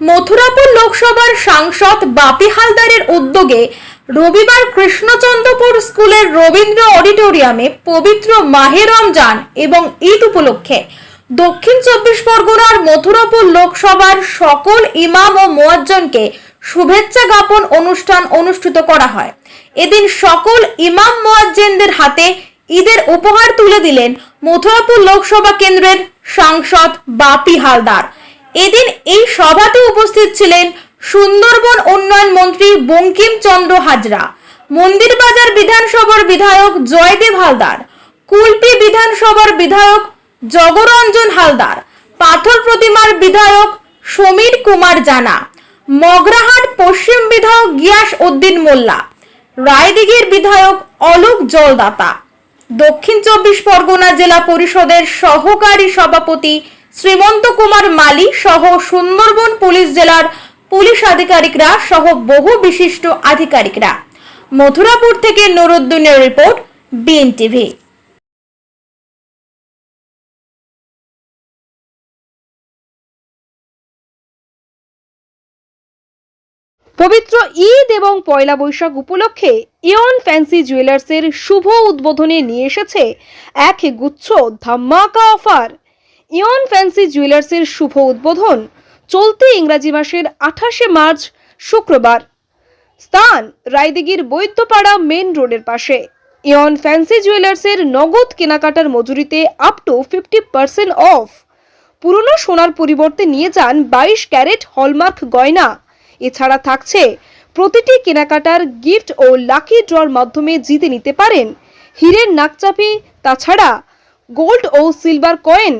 মথুরাপুর লোকসভার সাংসদ বাপি হালদারের উদ্যোগে রবিবার কৃষ্ণচন্দ্রপুর স্কুলের রবীন্দ্র অডিটোরিয়ামে পবিত্র মাহে রমজান এবং ঈদ উপলক্ষে দক্ষিণ চব্বিশ পরগনার মথুরাপুর লোকসভার সকল ইমাম ও মোয়াজ্জনকে শুভেচ্ছা জ্ঞাপন অনুষ্ঠান অনুষ্ঠিত করা হয়। এদিন সকল ইমাম মোয়াজ্জেনদের হাতে ঈদের উপহার তুলে দিলেন মথুরাপুর লোকসভা কেন্দ্রের সাংসদ বাপি হালদার। এদিন এই সভাতে উপস্থিত ছিলেন সুন্দরবন উন্নয়ন মন্ত্রী বঙ্কিম চন্দ্র হাজরা, মন্দিরবাজার বিধানসভার বিধায়ক জয়দেব হালদার, কুলপি বিধানসভার বিধায়ক জগরঞ্জন হালদার, পাথর প্রতিমার বিধায়ক সমীর কুমার জানা, মগরাহাট পশ্চিম বিধায়ক গিয়াস উদ্দিন মোল্লা, রায়দিঘির বিধায়ক অলোক জলদাতা, দক্ষিণ চব্বিশ পরগনা জেলা পরিষদের সহকারী সভাপতি শ্রীমন্ত কুমার মালি সহ সুন্দরবন পুলিশ জেলার পুলিশ আধিকারিকরা সহ বহু বিশিষ্ট আধিকারিকরা। মথুরাপুর থেকে নুরুদ্দিনের রিপোর্ট, বিএনটিভি। পবিত্র ঈদ এবং পয়লা বৈশাখ উপলক্ষে ইয়ন ফ্যান্সি জুয়েলার্সের শুভ উদ্বোধনে নিয়ে এসেছে এক গুচ্ছ ধামাকা অফার। ইয়ন ফ্যান্সি জুয়েলার্সের শুভ উদ্বোধন চলতি ইংরাজি মাসের আঠাশে মার্চ, শুক্রবার। স্থান রায়দিগির বৈদ্যপাড়া মেন রোডের পাশে। ইয়ন ফ্যান্সি জুয়েলার্সের নগদ কেনাকাটার মজুরিতে up to fifty percent off পুরনো সোনার পরিবর্তে নিয়ে যান বাইশ ক্যারেট হলমার্ক গয়না। এছাড়া থাকছে প্রতিটি কেনাকাটার গিফট ও লাকি ড্রর মাধ্যমে জিতে নিতে পারেন। হীরের নাকচাপি, তাছাড়া gold O silver coin.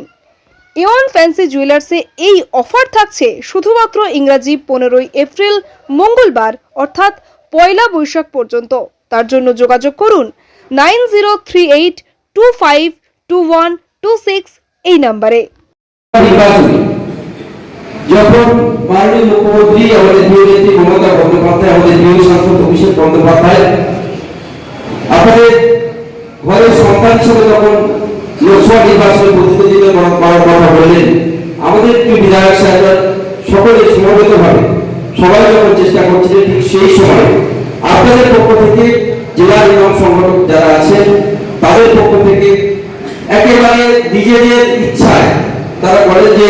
A one fancy জুয়েলার্সে এই অফার থাকছে শুধুমাত্র ইংরাজি পনেরোই এপ্রিল মঙ্গলবার, অর্থাৎ পয়লা বৈশাখ পর্যন্ত। তার জন্য যোগাযোগ করুন nine zero three eight two five two one two six এই নাম্বারে। যখন মাননীয় মুখ্যমন্ত্রী আমাদের প্রিয় মমতা বন্দ্যোপাধ্যায়, আমাদের প্রিয় সাংসদ অভিষেক বন্দ্যোপাধ্যায়, আপনাদের ঘরের সন্তান হিসেবে যখন লোকসভা নির্বাচনে করার কথা বললেন। আমাদের বিধায়ক সাহেব সকলে সমবেতভাবে সবাই যখন চেষ্টা করছিলেন ঠিক সেই সময় আপনাদের পক্ষ থেকে জেলা ইমাম সংগঠক যারা আছেন, তাদের পক্ষ থেকে একেবারে নিজেদের ইচ্ছায় তারা বলেন যে,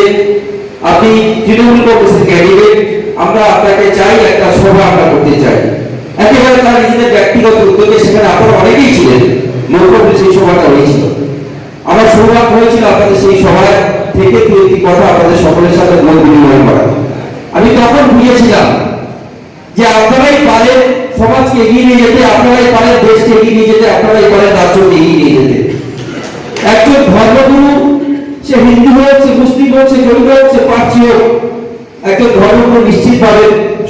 আপনি তৃণমূল আমরা আপনাকে চাই, একটা সভা আমরা করতে চাই। একেবারে তারা নিজেদের ব্যক্তিগত উদ্যোগে সেখানে আপনারা অনেকেই ছিলেন সেই সভাটা হয়েছিল। আমার সৌভাগ্য হয়েছিল আপনাদের সেই সভায় থেকে দু একটি কথা আপনাদের সকলের সাথে মত বিনিময় করা। আমি তখন বুঝেছিলাম যে আপনারাই পারেন সমাজকে এগিয়ে নিয়ে যেতে, আপনারাই পারেন দেশকে এগিয়ে নিয়ে যেতে, আপনারাই পারেন রাজ্যকে এগিয়ে নিয়ে যেতে। একজন ধর্মগুরু, সে হিন্দু হোক, সে মুসলিম হোক, সে জৈন হোক, সে পার্সি হোক, একজন ধর্মগুরু নিশ্চিত পারে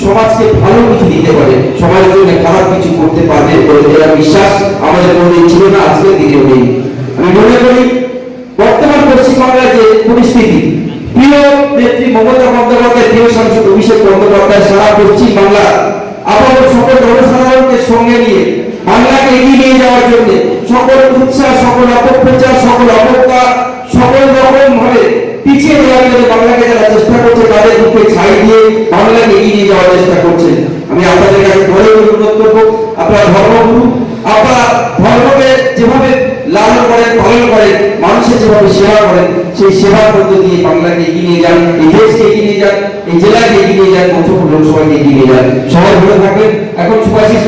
সমাজকে ভালো কিছু দিতে পারে, সমাজের জন্য খারাপ কিছু করতে পারবে বলে দেওয়ার বিশ্বাস আমাদের মধ্যে ছিল না, আজকের দিনেও নেই। করি বর্তমান যে পরিস্থিতি, প্রিয় নেত্রী মমতা বন্দ্যোপাধ্যায় প্রিয় সাংসদ অভিষেক বন্দ্যোপাধ্যায় সারা পশ্চিম বাংলা সকল জনসাধারণকে সঙ্গে নিয়ে বাংলাকে এগিয়ে নিয়ে যাওয়ার জন্য সকল উৎসাহ, সকল অপপ্রচার, সকল অবজ্ঞা, সকল রকম ভাবে পিছিয়ে দেওয়ার জন্য বাংলাকে যারা চেষ্টা করছে, তাদের মুখে ছাই দিয়ে বাংলাকে এগিয়ে নিয়ে যাওয়ার চেষ্টা করছেন আমি আপনাদের কাছে অনুরোধ করব আপনারা ধর্মগুরু আপনারা ধর্মকে যেভাবে লালন করেন পালন করেন মানুষের সেবা করেন সেই সেবার মধ্য দিয়ে বাংলাকে এগিয়ে নিয়ে যান, এই দেশকে এগিয়ে নিয়ে যান, এই জেলাকে এগিয়ে নিয়ে যান মধ্যপুর লোকসভাকে এগিয়ে নিয়ে যান। সবাই ভালো থাকবেন। এখন সুভাষিস